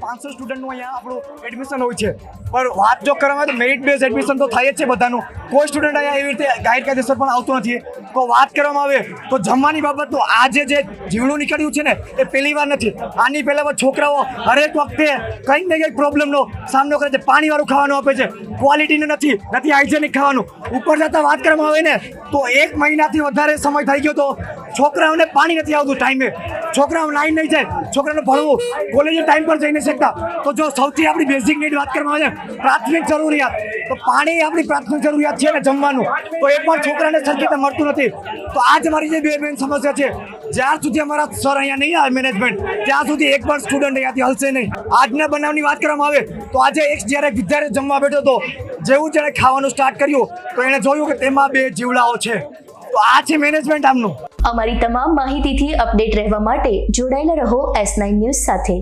પાંચસો સ્ટુડન્ટનું અહીંયા આપણું એડમિશન હોય છે. પણ વાત જો કરવામાં તો મેરિટ બેઝ એડમિશન તો થાય જ છે બધાનું. કોઈ સ્ટુડન્ટ અહીંયા એવી રીતે ગેરકાયદેસર પણ આવતું નથી. તો વાત કરવામાં આવે તો જમવાની બાબત તો આજે જે જીવણું નીકળ્યું છે ને, એ પહેલી વાર નથી. આની પહેલા છોકરાઓ હરેક વખતે કંઈક ને કંઈક પ્રોબ્લેમનો સામનો કરે છે. પાણીવાળું ખાવાનું આપે છે. ક્વોલિટીનું નથી નથી હાઇજેનિક ખાવાનું. ઉપર જતાં વાત કરવામાં આવે ને, તો એક મહિનાથી વધારે સમય થઈ ગયો તો છોકરાઓને પાણી નથી આવતું ટાઈમે છોકરાઓ લાઈન નહીં જાય. છોકરાને ભણવું. કોલેજે ટાઈમ પર જઈ નહીં શકતા. તો જો સૌથી આપણી બેઝિક નીડ વાત કરવામાં આવે પ્રાથમિક જરૂરિયાત. તો પાણી આપણી પ્રાથમિક જરૂરિયાત છે ને જમવાનું. તો એ પણ છોકરાને સરખી મળતું નથી. તો આ જ મારી જે બે મેન સમસ્યા છે, જ્યાર સુધી અમારા સર અહીંયા નહીં આવે મેનેજમેન્ટ ત્યાં સુધી એક પણ સ્ટુડન્ટ અહીંયાથી હલશે નહીં. આજના બનાવની વાત કરવામાં આવે, તો આજે એક જ્યારે વિદ્યાર્થી જમવા બેઠો હતો, જેવું જેણે ખાવાનું સ્ટાર્ટ કર્યું, તો એણે જોયું કે તેમાં બે જીવડાઓ છે. તો આ છે મેનેજમેન્ટ આમનું. અમારી તમામ માહિતીથી અપડેટ રહેવા માટે જોડાયેલા રહો એસ નાઇન ન્યૂઝ સાથે.